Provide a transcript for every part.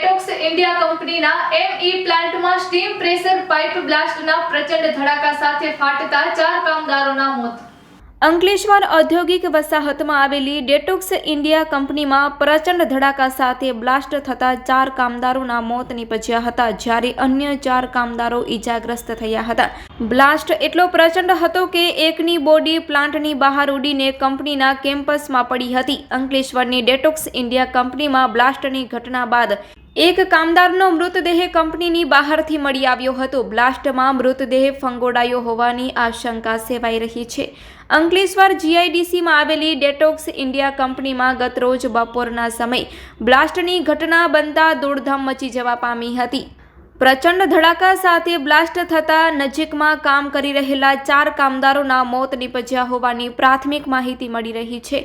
કંપનીના એમઈ પ્લાન્ટમાં steam pressure pipe બ્લાસ્ટના પ્રચંડ ધડાકા સાથે ફાટતા ચાર કામદારોના મોત. અંકલેશ્વર ઔદ્યોગિક વસાહતમાં આવેલી ડેટોક્સ ઇન્ડિયા કંપનીમાં પ્રચંડ ધડાકા સાથે બ્લાસ્ટ થતા ચાર કામદારોના મોત નીપજ્યા હતા, જ્યારે અન્ય ચાર કામદારો ઈજાગ્રસ્ત થયા હતા. બ્લાસ્ટ એટલો પ્રચંડ હતો કે એકની બોડી પ્લાન્ટની બહાર ઉડીને કંપનીના કેમ્પસમાં પડી હતી. અંકલેશ્વરની ડેટોક્સ ઇન્ડિયા કંપનીમાં બ્લાસ્ટની ઘટના બાદ એક કામદારનો મૃતદેહ કંપનીની બહારથી મળી આવ્યો હતો. બ્લાસ્ટમાં મૃતદેહ ફંગોડાયો હોવાની આશંકા સેવાઈ રહી છે. અંકલેશ્વર જીઆઈડીસીમાં આવેલી ડેટોક્સ ઇન્ડિયા કંપનીમાં ગતરોજ બપોરના સમય બ્લાસ્ટની ઘટના બનતા દોડધામ મચી જવા પામી હતી. પ્રચંડ ધડાકા સાથે બ્લાસ્ટ થતાં નજીકમાં કામ કરી રહેલા ચાર કામદારોના મોત નીપજ્યા હોવાની પ્રાથમિક માહિતી મળી રહી છે.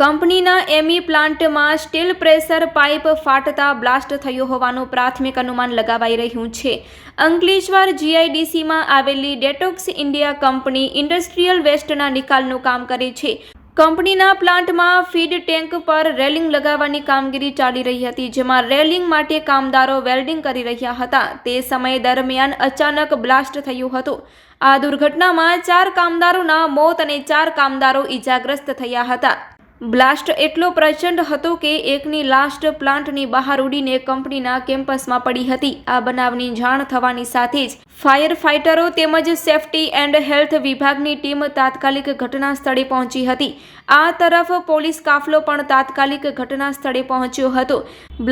કંપનીના એમી પ્લાન્ટમાં સ્ટીલ પ્રેશર પાઇપ ફાટતા બ્લાસ્ટ થયો હોવાનું પ્રાથમિક અનુમાન લગાવાઈ રહ્યું છે. અંકલેશ્વર જીઆઈડીસીમાં આવેલી ડેટોક્સ ઇન્ડિયા કંપની ઇન્ડસ્ટ્રીયલ વેસ્ટના નિકાલનું કામ કરે છે. કંપનીના પ્લાન્ટમાં ફીડ ટેન્ક પર રેલિંગ લગાવવાની કામગીરી ચાલી રહી હતી, જેમાં રેલિંગ માટે કામદારો વેલ્ડિંગ કરી રહ્યા હતા. તે સમય દરમિયાન અચાનક બ્લાસ્ટ થયું હતું. આ દુર્ઘટનામાં ચાર કામદારોના મોત અને ચાર કામદારો ઈજાગ્રસ્ત થયા હતા. બ્લાસ્ટ એટલો પ્રચંડ હતો કે એકની લાસ્ટ પ્લાન્ટની બહાર ઉડીને કંપનીના કેમ્પસમાં પડી હતી. આ બનાવની જાણ થવાની સાથે જ ફાયર ફાઇટરો તેમજ સેફટી એન્ડ હેલ્થ વિભાગની ટીમ તાત્કાલિક ઘટના સ્થળે પહોંચી હતી. આ તરફ પોલીસ કાફલો પણ તાત્કાલિક ઘટના સ્થળે પહોંચ્યો હતો.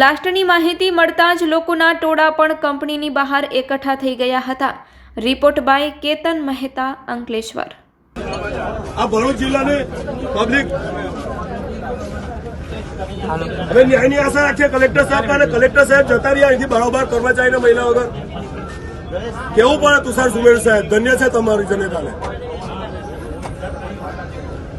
બ્લાસ્ટની માહિતી મળતા જ લોકોના ટોળા પણ કંપનીની બહાર એકઠા થઈ ગયા હતા. Report by Ketan Mehta Ankleshwar. આ ભરૂચ જિલ્લાની પબ્લિક હવે ન્યાયની આશા રાખીએ કલેક્ટર સાહેબ અને કલેક્ટર સાહેબ જતા રહ્યા અહીંથી બારોબાર કર્મચારીને મહિલા વગર. કેવું પડે તુષાર સુમેર સાહેબ? ધન્ય છે તમારી જનતાને.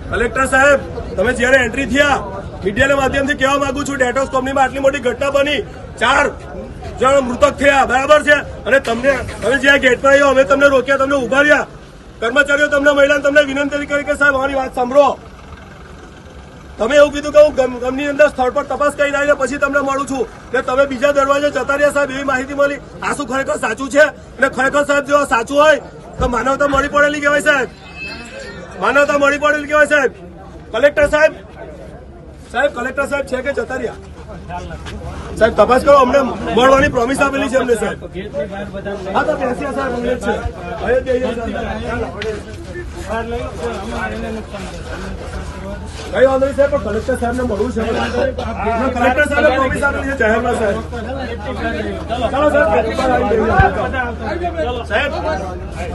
કલેક્ટર સાહેબ, તમે જયારે એન્ટ્રી થયા, મીડિયાના માધ્યમથી કહેવા માંગુ છું ડેટોસ કંપનીમાં આટલી મોટી ઘટના બની. ચાર જણ મૃતક થયા, બરાબર છે? અને તમને, તમે જ્યાં ગેટ પર આવ્યો, અમે તમને રોક્યા, તમને ઊભા રહ્યા. કર્મચારીઓ તમને, મહિલાને તમને વિનંતી કરી કે સાહેબ, અમારી વાત સાંભળો. તમે એવું કીધું કે હું ગમ- ગમની અંદર સ્થળ પર તપાસ કરીને આવીને પછી તમને મળું છું. કે તમે બીજા દરવાજે જતા રહ્યા સાહેબ એવી માહિતી મળી. આ શું ખરેખર સાચું છે? અને ખરેખર સાહેબ જો સાચું હોય, તો માનવતા મળી પડેલી કહેવાય સાહેબ. માનવતા મળી પડેલી કહેવાય સાહેબ. કલેક્ટર સાહેબ સાહેબ, કલેક્ટર સાહેબ છે કે જતા રહ્યા? સાહેબ તપાસ કરો અમને મળવાની પ્રોમિસ આપેલી છે અમને સાહેબ હા તો બેસી સાહેબ અમને છે સાહેબ. કઈ વાંધો નહીં સાહેબ પણ કલેક્ટર સાહેબને મળવું છે ના, કલેક્ટર સાહેબ પ્રોમિસ આપેલી છે જાહેરમાં સાહેબ ચાલો સાહેબ. સાહેબ